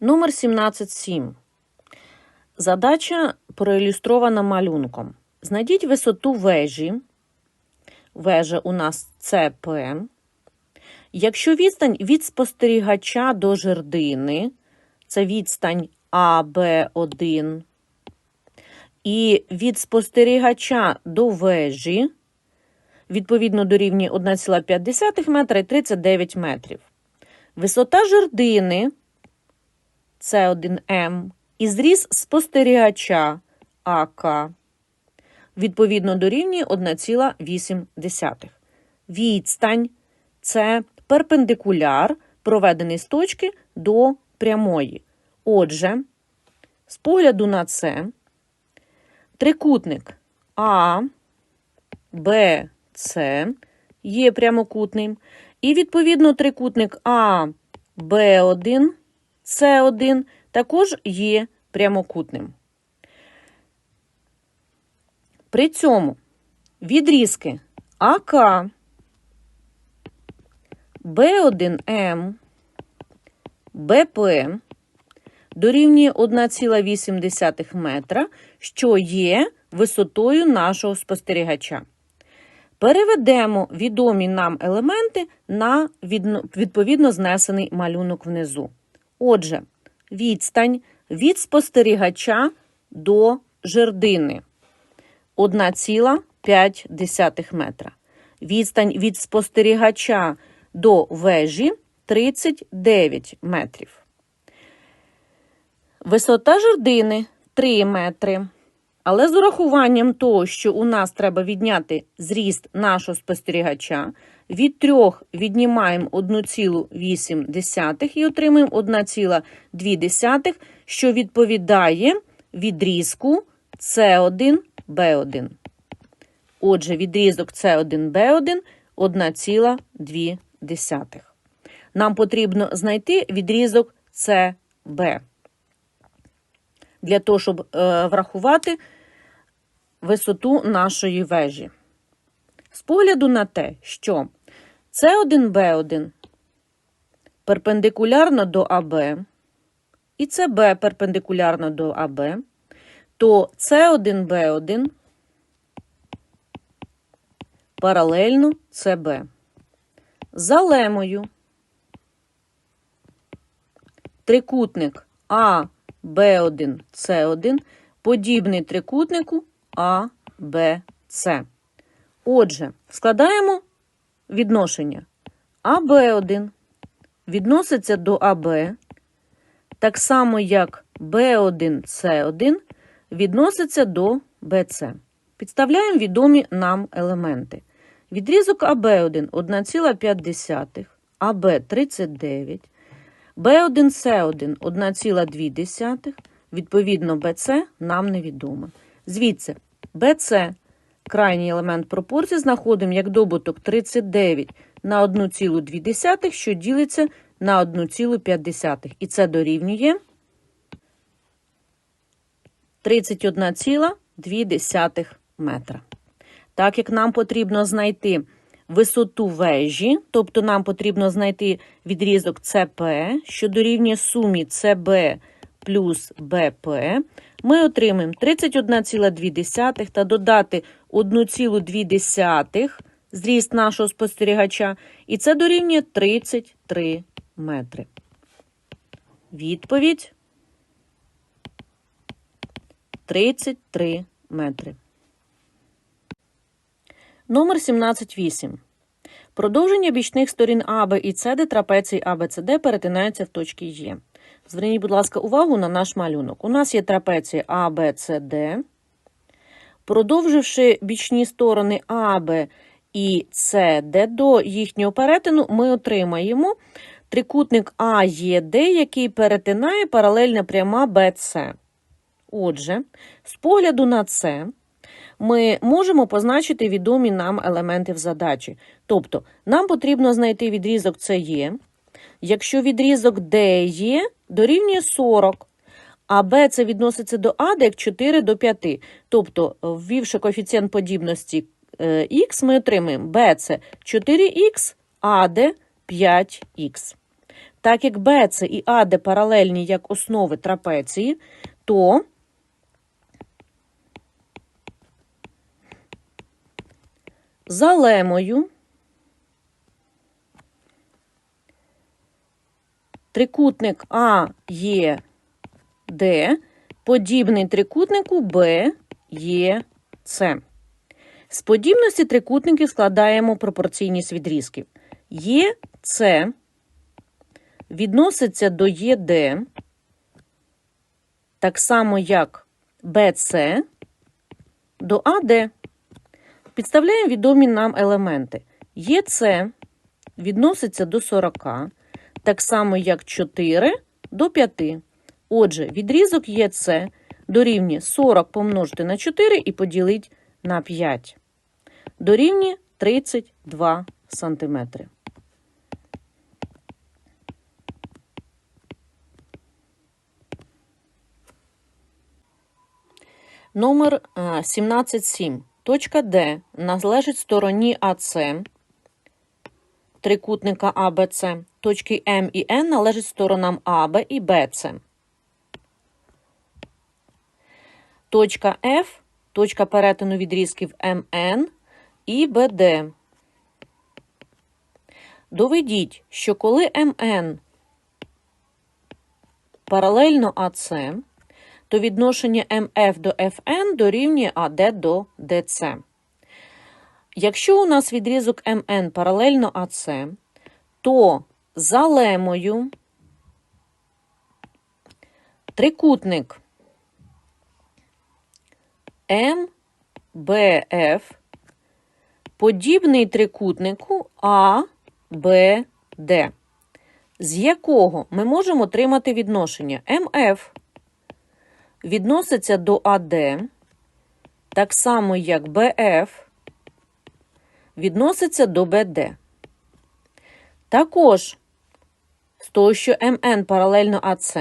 Номер 17.7. Задача проілюстрована малюнком. Знайдіть висоту вежі. Вежа у нас ЦП. Якщо відстань від спостерігача до жердини, це відстань АБ1, і від спостерігача до вежі, відповідно дорівнює 1,5 метра і 39 метрів. Висота жердини С1М і зріз спостерігача АК відповідно дорівнює 1,8. Відстань це перпендикуляр, проведений з точки до прямої. Отже, з погляду на це, трикутник А, Б, С є прямокутним, і відповідно трикутник А, Б1, С1 також є прямокутним. При цьому відрізки АК, Б1М, БП дорівнює 1,8 метра, що є висотою нашого спостерігача. Переведемо відомі нам елементи на відповідно знесений малюнок внизу. Отже, відстань від спостерігача до жердини 1,5 метра. Відстань від спостерігача до вежі 39 метрів. Висота жердини 3 метри. Але з урахуванням того, що у нас треба відняти зріст нашого спостерігача, від 3 віднімаємо 1,8 і отримаємо 1,2, що відповідає відрізку С1 Б1. Отже, відрізок С1 Б1 1,2. Нам потрібно знайти відрізок СБ. Для того, щоб е, врахувати висоту нашої вежі. З погляду на те, що С1Б1 перпендикулярно до АБ, і СБ перпендикулярно до АБ, то С1Б1 паралельно СБ. За лемою. Трикутник А, Б1, С1 подібний трикутнику А, Б, С. Отже, складаємо відношення АБ1 відноситься до АБ, так само як Б1, С1 відноситься до БЦ. Підставляємо відомі нам елементи. Відрізок АБ1 1,5, АБ 39, Б1С1 1,2, відповідно, БЦ нам невідомо. Звідси БЦ крайній елемент пропорції знаходимо як добуток 39 на 1,2, що ділиться на 1,5. І це дорівнює 31,2 метра. Так як нам потрібно знайти висоту вежі, тобто нам потрібно знайти відрізок ЦП, що дорівнює сумі СБ плюс БП, ми отримаємо 31,2 та додати 1,2 зріст нашого спостерігача, і це дорівнює 33 метри. Відповідь 33 метри. Номер 17.8. Продовження бічних сторін АБ і СД трапеції АБЦД перетинаються в точці Е. Зверніть, будь ласка, увагу на наш малюнок. У нас є трапеція АБЦД. Продовживши бічні сторони АБ і СД до їхнього перетину, ми отримаємо трикутник АЄД, який перетинає паралельна пряма БЦ. Отже, з погляду на це ми можемо позначити відомі нам елементи в задачі. Тобто, нам потрібно знайти відрізок СЕ, якщо відрізок ДЕ дорівнює 40, а Б це відноситься до А, як 4 до 5. Тобто, ввівши коефіцієнт подібності х, ми отримаємо Б це 4х, АД 5х. Так як БЦ і АД паралельні як основи трапеції, то за лемою трикутник А є Д подібний трикутнику Б є С. З подібності трикутників складаємо пропорційність відрізків. ЄС відноситься до ЄД, так само як БЦ до АД. Підставляємо відомі нам елементи. ЄЦ відноситься до 40, так само як 4 до 5. Отже, відрізок ЄЦ дорівнює 40 помножити на 4 і поділити на 5. Дорівнює 32 сантиметри. Номер е, 17.7. Точка Д належить стороні АЦ трикутника АБЦ. Точки М і Н належать сторонам АБ і БЦ. Точка F – точка перетину відрізків МН і БД. Доведіть, що коли МН паралельно АЦ, то відношення МФ до ФН дорівнює АД до ДЦ. Якщо у нас відрізок МН паралельно АЦ, то за лемою трикутник МБФ подібний трикутнику АБД, з якого ми можемо отримати відношення МФ відноситься до АД, так само як БФ відноситься до БД. Також з того, що МН паралельно АЦ,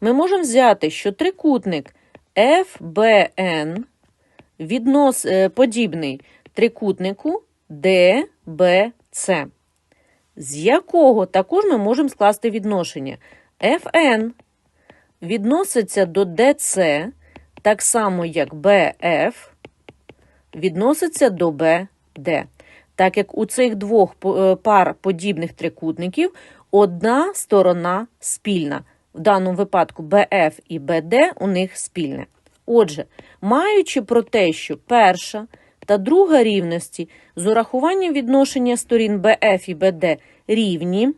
ми можемо взяти, що трикутник FBN віднос, е, подібний трикутнику DBC, з якого також ми можемо скласти відношення. FN відноситься до DC, так само як BF відноситься до BD. Так як у цих двох е, пар подібних трикутників одна сторона спільна. В даному випадку BF і BD у них спільне. Отже, маючи про те, що перша та друга рівності з урахуванням відношення сторін BF і BD рівні,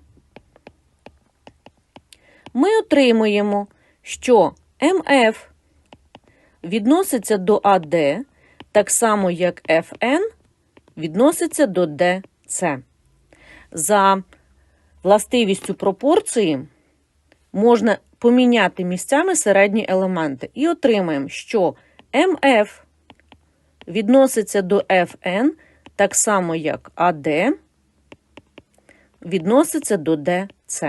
ми отримуємо, що МФ відноситься до АД, так само як FN відноситься до ДЦ. За властивістю пропорції можна поміняти місцями середні елементи. І отримаємо, що МФ відноситься до FN, так само, як АД відноситься до ДЦ.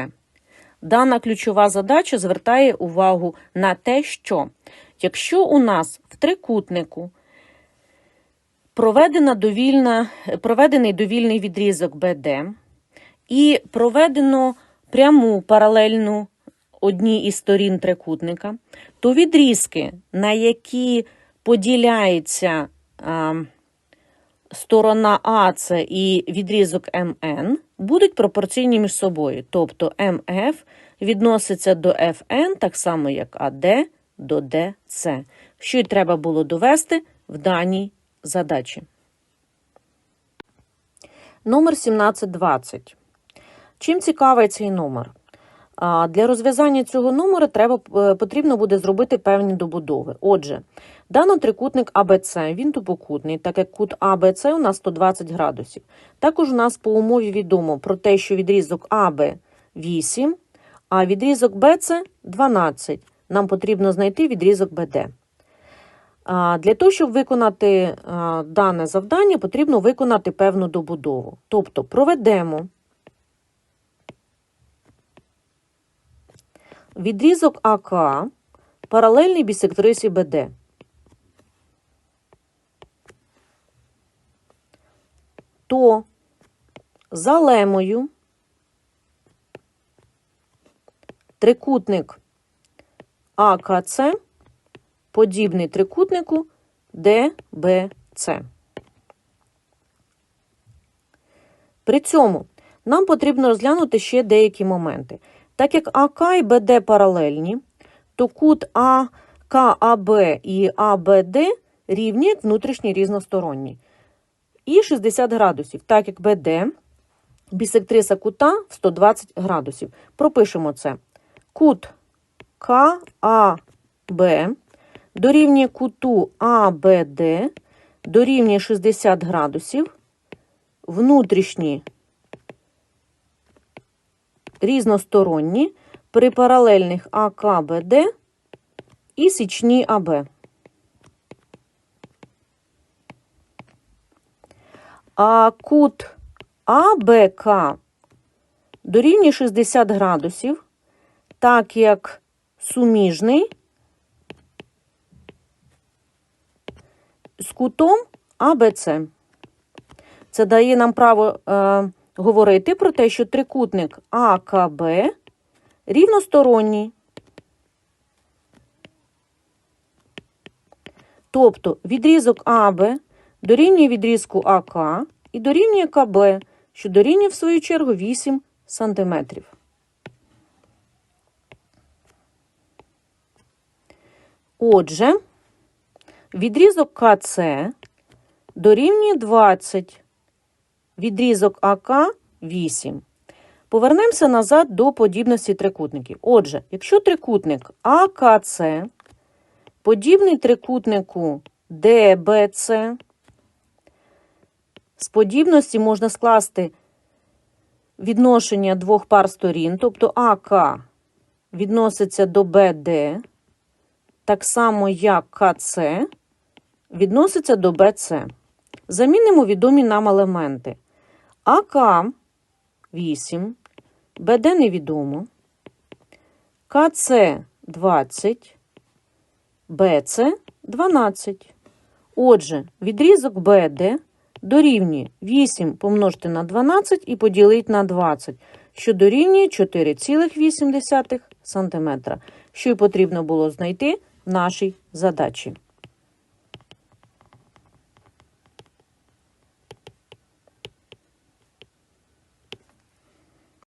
Дана ключова задача звертає увагу на те, що якщо у нас в трикутнику проведена довільна, проведений довільний відрізок БД і проведено пряму паралельну одній із сторін трикутника, то відрізки, на які поділяється а, сторона АЦ і відрізок МН, будуть пропорційні між собою. Тобто МФ відноситься до ФН, так само як АД до ДЦ, що й треба було довести в даній задачі. Номер 1720. Чим цікавий цей номер? Для розв'язання цього номера треба, е, потрібно буде зробити певні добудови. Отже, дано трикутник АБЦ, він тупокутний, так як кут АБЦ у нас 120 градусів. Також у нас по умові відомо про те, що відрізок АБ 8, а відрізок БЦ 12. Нам потрібно знайти відрізок БД. Для того, щоб виконати дане завдання, потрібно виконати певну добудову. Тобто проведемо відрізок АК паралельний бісектрисі БД. То за лемою трикутник АКЦ подібний трикутнику ДБЦ. При цьому нам потрібно розглянути ще деякі моменти. Так як АК і БД паралельні, то кут АКАБ і АБД рівні як внутрішні різносторонні. І 60 градусів, так як БД бісектриса кута в 120 градусів. Пропишемо це. Кут КАБ дорівнює куту АБД дорівнює 60 градусів. Внутрішні різносторонні при паралельних АКБД і січні АБ. А кут АБК дорівнює 60 градусів, так як суміжний з кутом АБЦ. Це дає нам право е, говорити про те, що трикутник АКБ рівносторонній. Тобто відрізок АБ дорівнює відрізку АК і дорівнює КБ, що дорівнює, в свою чергу, 8 см. Отже, відрізок КЦ дорівнює 20, відрізок АК 8. Повернемося назад до подібності трикутників. Отже, якщо трикутник АКЦ подібний трикутнику ДБЦ, з подібності можна скласти відношення двох пар сторін, тобто АК відноситься до БД, так само як КЦ відноситься до БЦ. Замінимо відомі нам елементи. АК 8, БД невідомо, КЦ 20, БЦ 12. Отже, відрізок БД дорівнює 8 помножити на 12 і поділити на 20, що дорівнює 4,8 см, що й потрібно було знайти в нашій задачі.